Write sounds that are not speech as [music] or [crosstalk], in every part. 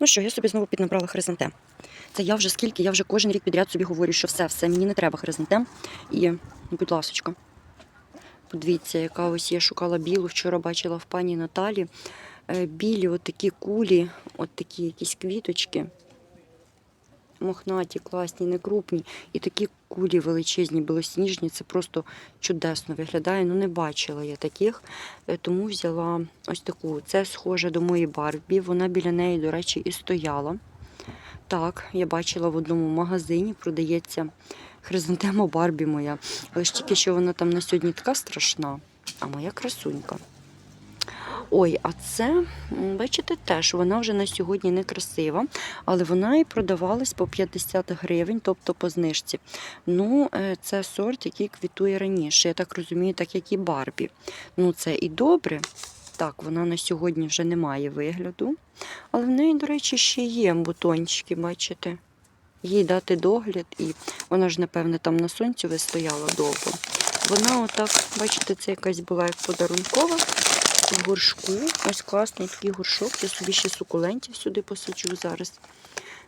Ну що, я собі знову піднабрала хризантем. Це я вже скільки, я вже кожен рік підряд собі говорю, що все, все, мені не треба хризантем. І, будь ласочка, подивіться, яка ось я шукала білу, вчора бачила в пані Наталі. Е, Білі отакі кулі, от такі якісь квіточки. Мохнаті, класні, не крупні. І такі кулі величезні, білосніжні. Це просто чудесно виглядає. Ну, не бачила я таких, е, тому взяла ось таку. Це схоже до моєї Барбі. Вона біля неї, до речі, і стояла. Так, я бачила в одному магазині, продається хризантема Барбі моя. Але ж тільки що вона там на сьогодні така страшна, а моя красунька. Ой, а це, бачите, теж вона вже на сьогодні не красива, але вона і продавалась по 50 гривень, тобто по знижці. Ну, е, це сорт, який квітує раніше. Я так розумію, так як і Барбі. Ну, це і добре. Так, вона на сьогодні вже не має вигляду. Але в неї, до речі, ще є бутончики, бачите? Їй дати догляд, і вона ж, напевне, там на сонці вистояла довго. Вона отак, бачите, це якась була як подарункова в горшку. Ось класний такий горшок. Я собі ще сукулентів сюди посаджу зараз.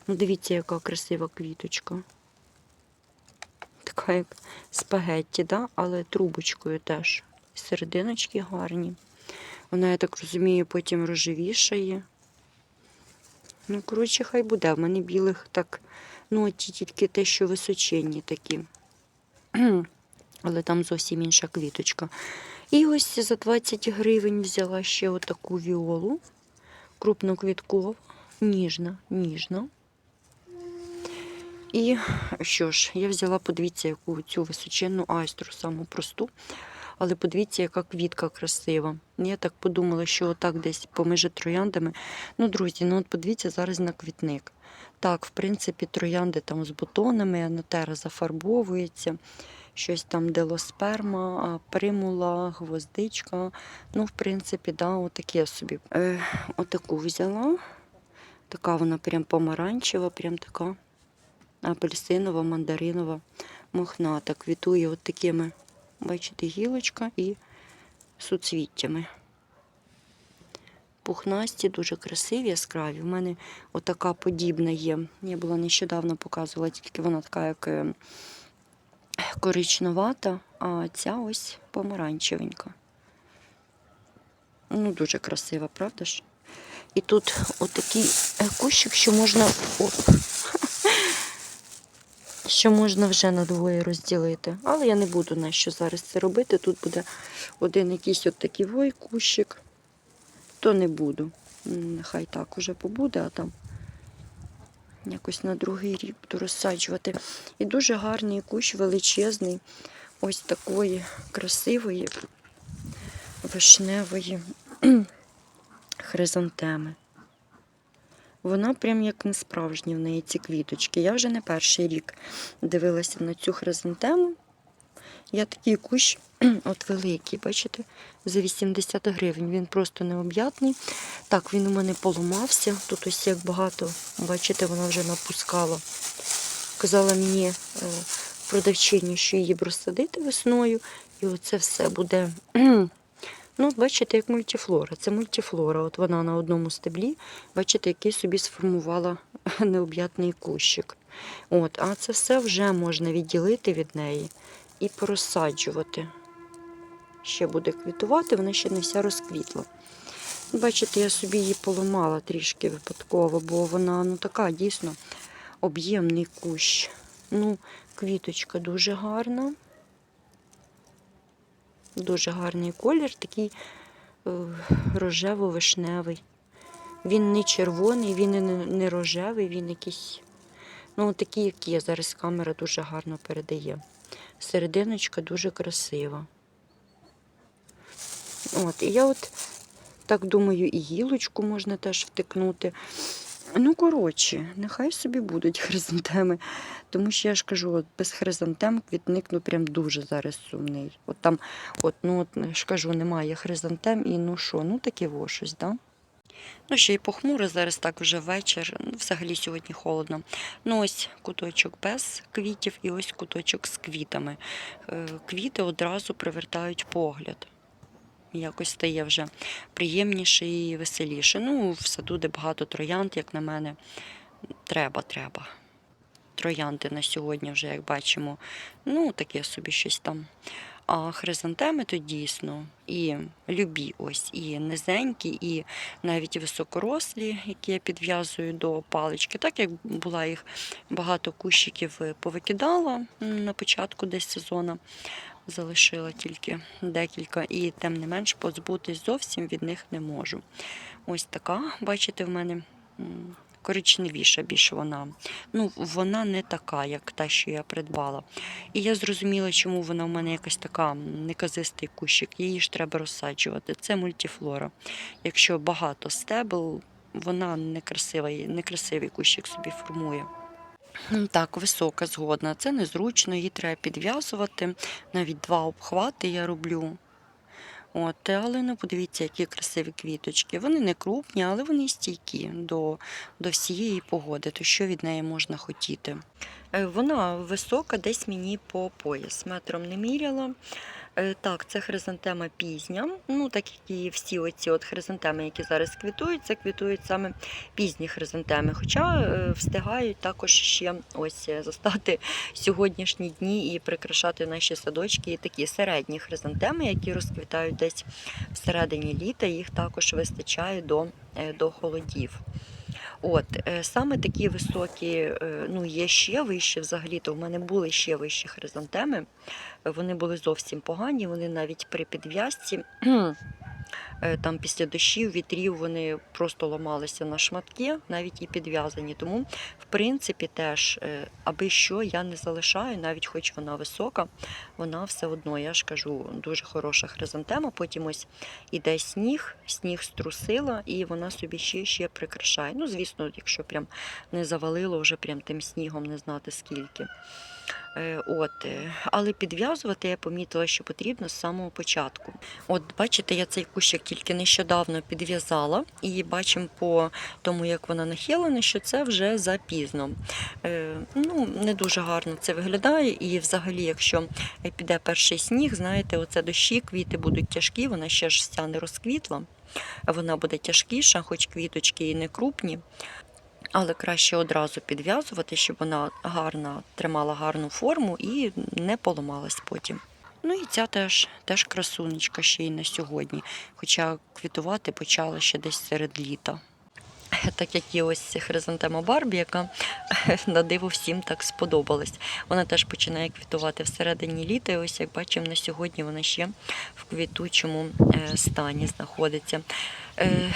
Ну, дивіться, яка красива квіточка. Така як спагетті, да? але трубочкою теж. Серединочки гарні. Вона, я так розумію, потім рожевішає. Ну, коротше, хай буде. В мене білих так, ну, ті тільки те, що височенні такі. [clears throat] Але там зовсім інша квіточка. І ось за 20 гривень взяла ще отаку віолу. Крупноквіткова, ніжна, ніжна. І що ж, я взяла, подивіться, яку цю височенну айстру, саму просту. Але подивіться, яка квітка красива. Я так подумала, що отак десь поміж трояндами. Ну, друзі, ну от подивіться зараз на квітник. Так, в принципі, троянди там з бутонами, анотера зафарбовується, щось там делосперма, примула, гвоздичка. Ну, в принципі, да, отаке собі. Е, отаку взяла. Така вона прям помаранчева, прям така апельсинова, мандаринова, мохната. Квітує от такими, бачите, гілочка і суцвіттями. Пухнасті, дуже красиві, яскраві. У мене отака подібна є. Я була нещодавно показувала, тільки вона така, як е, коричневата, а ця ось помаранчевенька. Ну, дуже красива, правда ж? І тут отакий е, кущик, що можна. Оп, що можна вже на двоє розділити. Але я не буду на що зараз це робити. Тут буде один якийсь от такий вой кущик, то не буду. Нехай так уже побуде, а там якось на другий рік буду розсаджувати. І дуже гарний кущ, величезний, ось такої красивої вишневої [clears throat] хризантеми. Вона прям як не справжня в неї ці квіточки. Я вже не перший рік дивилася на цю хризантему. Я такий кущ, [clears throat] от великий, бачите, за 80 гривень. Він просто необ'ятний. Так, він у мене поламався. Тут ось як багато, бачите, вона вже напускала. Казала мені е, продавчиня, що її б розсадити весною, і оце все буде. [clears throat] Ну, бачите, як мультифлора. Це мультифлора. От вона на одному стеблі, бачите, який собі сформувала [laughs] необ'ятний кущик. От, а це все вже можна відділити від неї і порозсаджувати. Ще буде квітувати, вона ще не вся розквітла. Бачите, я собі її поламала трішки випадково, бо вона ну, така дійсно об'ємний кущ. Ну, квіточка дуже гарна. Дуже гарний колір, такий е, рожево-вишневий. Він не червоний, він не, рожевий, він якийсь, ну, такий, як є. Зараз камера дуже гарно передає. Серединочка дуже красива. От, і я от так думаю, і гілочку можна теж втикнути. Ну, коротше, нехай собі будуть [laughs] хризантеми. Тому що я ж кажу, от без хризантем квітник ну прям дуже зараз сумний. От там, от, ну от ж кажу, немає хризантем і ну що, ну таке во щось, да? Ну, ще й похмуро, зараз так вже вечір. Ну, взагалі сьогодні холодно. Ну, ось куточок без квітів і ось куточок з квітами. Е, Квіти одразу привертають погляд. Якось стає вже приємніше і веселіше. Ну, в саду, де багато троянд, як на мене, треба, треба. Троянди на сьогодні вже, як бачимо, ну, таке собі щось там. А хризантеми то дійсно і любі, ось, і низенькі, і навіть високорослі, які я підв'язую до палички. Так як була їх багато кущиків е, повикидала на початку десь сезону, залишила тільки декілька, і тим не менш позбутись зовсім від них не можу. Ось така, бачите, в мене коричневіша більш вона. Ну, вона не така, як та, що я придбала. І я зрозуміла, чому вона в мене якась така неказистий кущик. Її ж треба розсаджувати. Це мультифлора. Якщо багато стебел, вона некрасива, і некрасивий кущик собі формує. Так, висока згодна. Це незручно, її треба підв'язувати. Навіть два обхвати я роблю. От, але ну подивіться, які красиві квіточки. Вони не крупні, але вони стійкі до, до всієї погоди. То що від неї можна хотіти? Е, Вона висока, десь мені по пояс. Метром не міряла. Е, Так, це хризантема пізня. Ну, так як і всі оці от хризантеми, які зараз квітують, це квітують саме пізні хризантеми. Хоча е, встигають також ще ось застати сьогоднішні дні і прикрашати наші садочки і такі середні хризантеми, які розквітають десь всередині літа. Їх також вистачає до, до холодів. От е, саме такі високі, е, ну є ще вищі взагалі, то в мене були ще вищі хризантеми. Вони були зовсім погані, вони навіть при підв'язці. Е, Там після дощів, вітрів вони просто ламалися на шматки, навіть і підв'язані. Тому, в принципі, теж, е, аби що я не залишаю, навіть хоч вона висока, вона все одно, я ж кажу, дуже хороша хризантема. Потім ось іде сніг, сніг струсила, і вона собі ще, ще прикрашає. Ну, звісно, якщо прям не завалило вже прям тим снігом, не знати скільки. Е, От, але підв'язувати я помітила, що потрібно з самого початку. От, бачите, я цей кущик тільки нещодавно підв'язала, і бачимо по тому, як вона нахилена, що це вже запізно. Е, ну, не дуже гарно це виглядає. І взагалі, якщо піде перший сніг, знаєте, оце дощі, квіти будуть тяжкі, вона ще ж вся не розквітла. Вона буде тяжкіша, хоч квіточки і не крупні. Але краще одразу підв'язувати, щоб вона гарно тримала гарну форму і не поламалась потім. Ну і ця теж, теж красунечка ще й на сьогодні, хоча квітувати почала ще десь серед літа. Так як і ось хризантема Барбі, яка [laughs] на диво всім так сподобалась. Вона теж починає квітувати всередині літа. І ось як бачимо, на сьогодні вона ще в квітучому е, стані знаходиться. Е,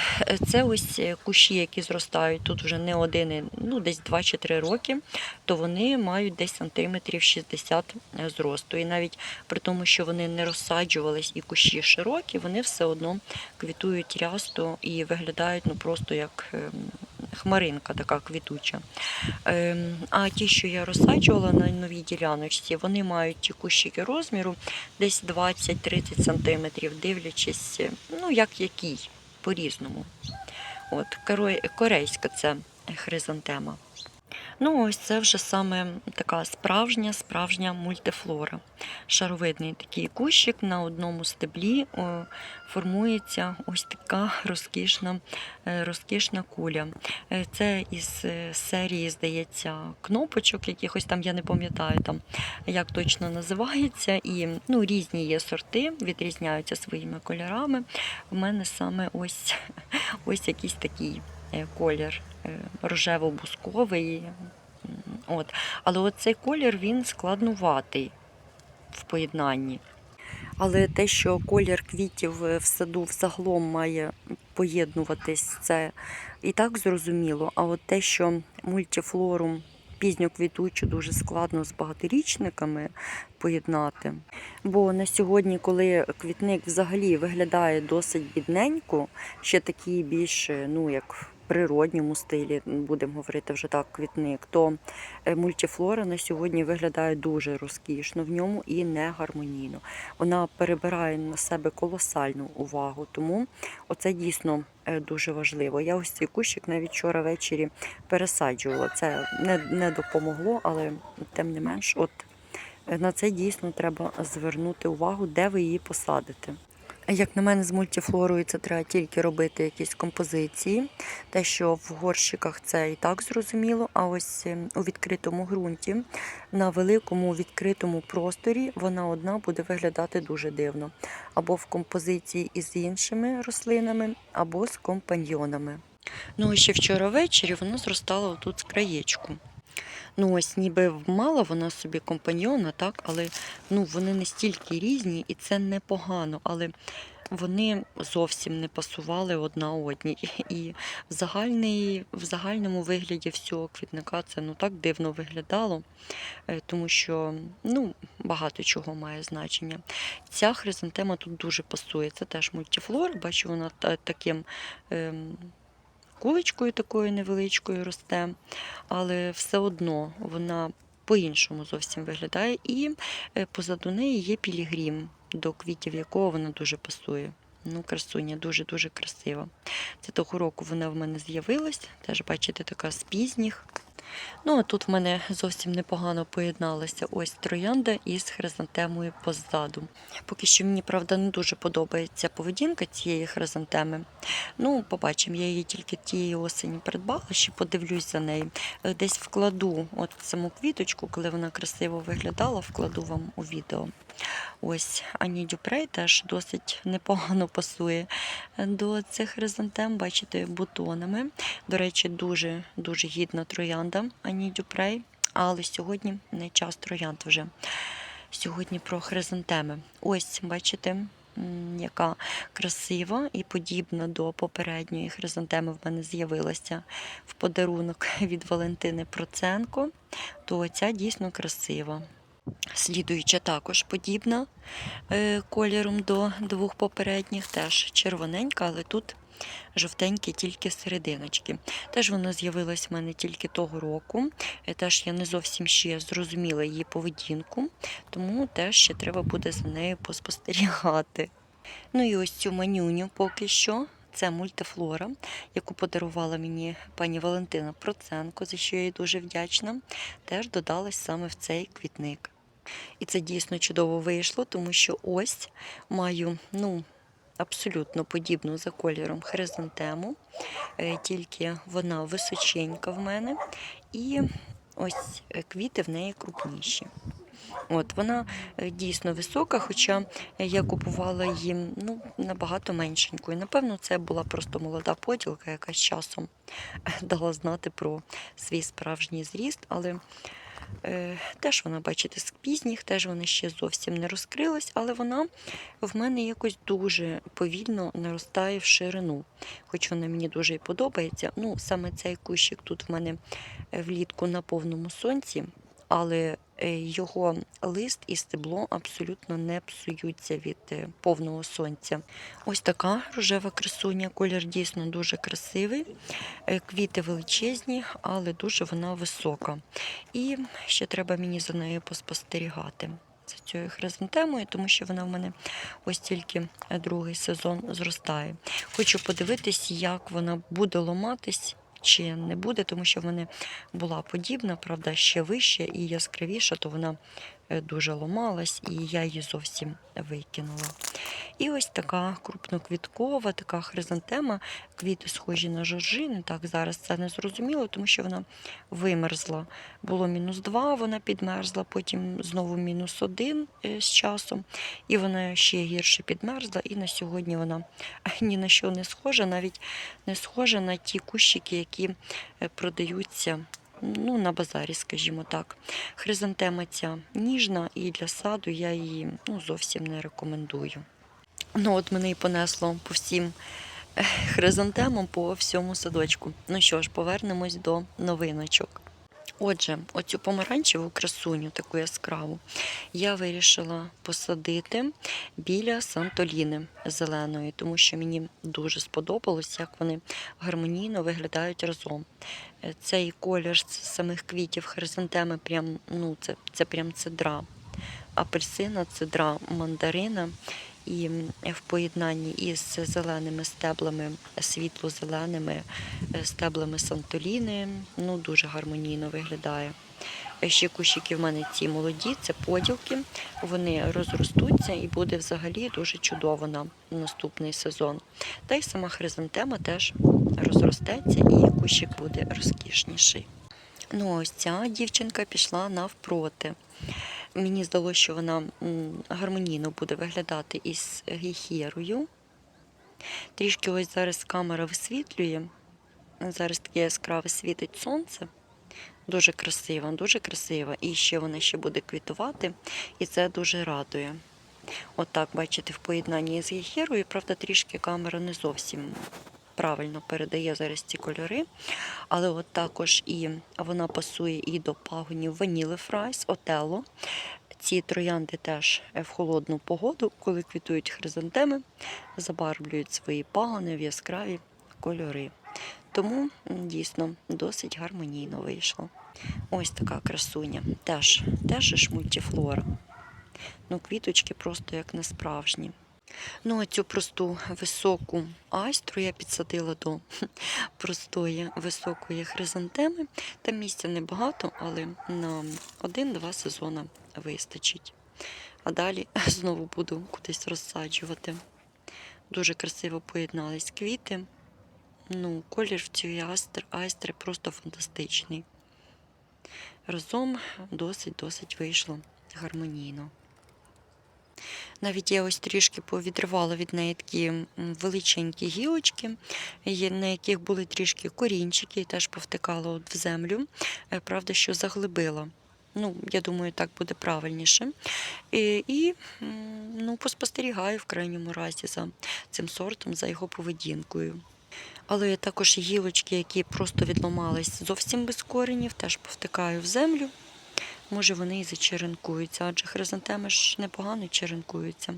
Це ось кущі, які зростають тут вже не один, ну десь 2 чи 3 роки, то вони мають десь сантиметрів 60 зросту. І навіть при тому, що вони не розсаджувались і кущі широкі, вони все одно квітують рясто і виглядають ну просто як ем, хмаринка така квітуча. Ем, А ті, що я розсаджувала на новій діляночці, вони мають ті кущики розміру десь 20-30 сантиметрів, дивлячись, е, ну як який по-різному. От, корейська це хризантема. Ну, ось це вже саме така справжня, справжня мультифлора. Шаровидний такий кущик на одному стеблі формується ось така розкішна, е, розкішна куля. Е, Це із е, серії, здається, кнопочок, якихось там, я не пам'ятаю там, як точно називається. І ну, різні є сорти, відрізняються своїми кольорами. У мене саме ось, [laughs] ось якийсь такий колір е, рожево-бусковий. От. Але оцей колір він складнуватий в поєднанні. Але те, що колір квітів е, в саду взагалом має поєднуватись, це і так зрозуміло. А от те, що мультифлору пізньоквітучу дуже складно з багаторічниками поєднати. Бо на сьогодні, коли квітник взагалі виглядає досить бідненько, ще такий більш, е, ну як природньому стилі, будемо говорити вже так, квітник, то е, мультифлора на сьогодні виглядає дуже розкішно в ньому і не гармонійно. Вона перебирає на себе колосальну увагу, тому оце дійсно е, дуже важливо. Я ось цей кущик навіть вчора ввечері пересаджувала. Це не, не допомогло, але тим не менш, от е, на це дійсно треба звернути увагу, де ви її посадите. Як на мене, з мультифлорою це треба тільки робити якісь композиції. Те, що в горщиках це і так зрозуміло, а ось ем, у відкритому ґрунті, на великому відкритому просторі вона одна буде виглядати дуже дивно. Або в композиції із іншими рослинами, або з компаньйонами. Ну, і ще вчора ввечері вона зростала отут з краєчку. Ну, ось ніби мала вона собі компаньйона, так, але ну, вони настільки різні, і це непогано, але вони зовсім не пасували одна одній. [laughs] І в, загальний, в загальному вигляді всього квітника це ну, так дивно виглядало, е, тому що ну, багато чого має значення. Ця хризантема тут дуже пасує. Це теж мультифлор, бачу, вона таким. Ем, Куличкою такою невеличкою росте, але все одно вона по-іншому зовсім виглядає. І е, позаду неї є пілігрім, до квітів якого вона дуже пасує. Ну, красуня, дуже-дуже красива. Це того року вона в мене з'явилась, теж, бачите, така з пізніх. Ну, а тут в мене зовсім непогано поєдналася ось троянда із хризантемою позаду. Поки що мені, правда, не дуже подобається поведінка цієї хризантеми. Ну, побачимо, я її тільки тієї осені придбала, ще подивлюсь за нею. Е, Десь вкладу от саму квіточку, коли вона красиво виглядала, вкладу вам у відео. Ось Ані Дюпрей теж досить непогано пасує до цих хризантем, бачите, бутонами. До речі, дуже дуже гідна троянда Ані Дюпрей, але сьогодні не час троянд вже. Сьогодні про хризантеми. Ось, бачите, яка красива і подібна до попередньої хризантеми в мене з'явилася в подарунок від Валентини Проценко, то ця дійсно красива. Слідуюча також подібна е, кольором до двох попередніх, теж червоненька, але тут жовтенькі тільки серединочки. Теж вона з'явилась в мене тільки того року. Е, Теж я не зовсім ще зрозуміла її поведінку, тому теж ще треба буде за нею поспостерігати. Ну і ось цю манюню поки що. Це мультифлора, яку подарувала мені пані Валентина Проценко, за що я їй дуже вдячна. Теж додалась саме в цей квітник. І це дійсно чудово вийшло, тому що ось маю ну, абсолютно подібну за кольором хризантему, е, тільки вона височенька в мене, і ось е, квіти в неї крупніші. От вона е, дійсно висока, хоча я купувала її ну, набагато меншенькою. Напевно, це була просто молода поділка, яка з часом [laughs] дала знати про свій справжній зріст, але Теж вона, бачите, з пізніх, теж вона ще зовсім не розкрилась, але вона в мене якось дуже повільно наростає в ширину. Хоч вона мені дуже і подобається. Ну, саме цей кущик тут в мене е, влітку на повному сонці, але е, його лист і стебло абсолютно не псуються від е, повного сонця. Ось така рожева красуня, колір дійсно дуже красивий. Е, Квіти величезні, але дуже вона висока. І ще треба мені за нею поспостерігати. За цією хризантемою, тому що вона в мене ось тільки е, другий сезон зростає. Хочу подивитись, як вона буде ломатись чи не буде, тому що в мене була подібна, правда, ще вища і яскравіша, то вона е, дуже ломалась, і я її зовсім викинула. І ось така крупноквіткова, така хризантема, квіти схожі на жоржини. Так, зараз це не зрозуміло, тому що вона вимерзла. Було мінус 2, вона підмерзла, потім знову мінус 1 з часом, і вона ще гірше підмерзла. І на сьогодні вона [laughs] ні на що не схожа, навіть не схожа на ті кущики, які е, продаються. Ну, на базарі, скажімо так. Хризантема ця ніжна, і для саду я її ну, зовсім не рекомендую. Ну, от мене і понесло по всім хризантемам, по всьому садочку. Ну що ж, повернемось до новиночок. Отже, оцю помаранчеву красуню, таку яскраву, я вирішила посадити біля Сантоліни зеленої, тому що мені дуже сподобалось, як вони гармонійно виглядають разом. Е, Цей колір з самих квітів хризантеми, прям, ну, це, це прям цедра. Апельсина, цедра, мандарина і в поєднанні із зеленими стеблами, світло-зеленими е, стеблами Сантоліни. Ну, дуже гармонійно виглядає. Е, Ще кущики в мене ці молоді, це поділки. Вони розростуться і буде взагалі дуже чудово на наступний сезон. Та й сама хризантема теж розростеться і кущик буде розкішніший. Ну, ось ця дівчинка пішла навпроти. Мені здалося, що вона гармонійно буде виглядати із гіхєрою. Трішки ось зараз камера висвітлює. Зараз таке яскраве світить сонце. Дуже красива, дуже красива. І ще вона ще буде квітувати, і це дуже радує. Отак, бачите, в поєднанні з гіхерою, правда, трішки камера не зовсім правильно передає зараз ці кольори. Але от також і вона пасує і до пагонів Ваніли Фрайс, Отелло. Ці троянди теж в холодну погоду, коли квітують хризантеми, забарвлюють свої пагони в яскраві кольори. Тому дійсно досить гармонійно вийшло. Ось така красуня. Теж, теж ж мультифлора. Ну, квіточки просто як не справжні. Ну, а цю просту високу айстру я підсадила до [laughs] простої високої хризантеми. Там місця небагато, але на один-два сезони вистачить. А далі [laughs] знову буду кудись розсаджувати. Дуже красиво поєднались квіти. Ну, колір в цієї астр, айстри просто фантастичний. Разом досить-досить вийшло гармонійно. Навіть я ось трішки повідривала від неї такі величенькі гілочки, на яких були трішки корінчики, і теж повтикала от в землю. Е, Правда, що заглибила. Ну, я думаю, так буде правильніше. І, і ну, поспостерігаю в крайньому разі за цим сортом, за його поведінкою. Але також гілочки, які просто відламались зовсім без коренів, теж повтикаю в землю. Може, вони і зачеренкуються, адже хризантеми ж непогано черенкуються.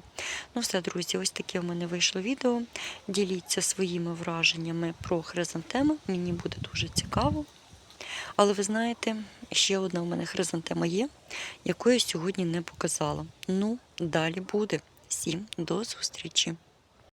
Ну все, друзі, ось таке в мене вийшло відео. Діліться своїми враженнями про хризантеми. Мені буде дуже цікаво. Але ви знаєте, ще одна в мене хризантема є, яку я сьогодні не показала. Ну, далі буде. Всім до зустрічі!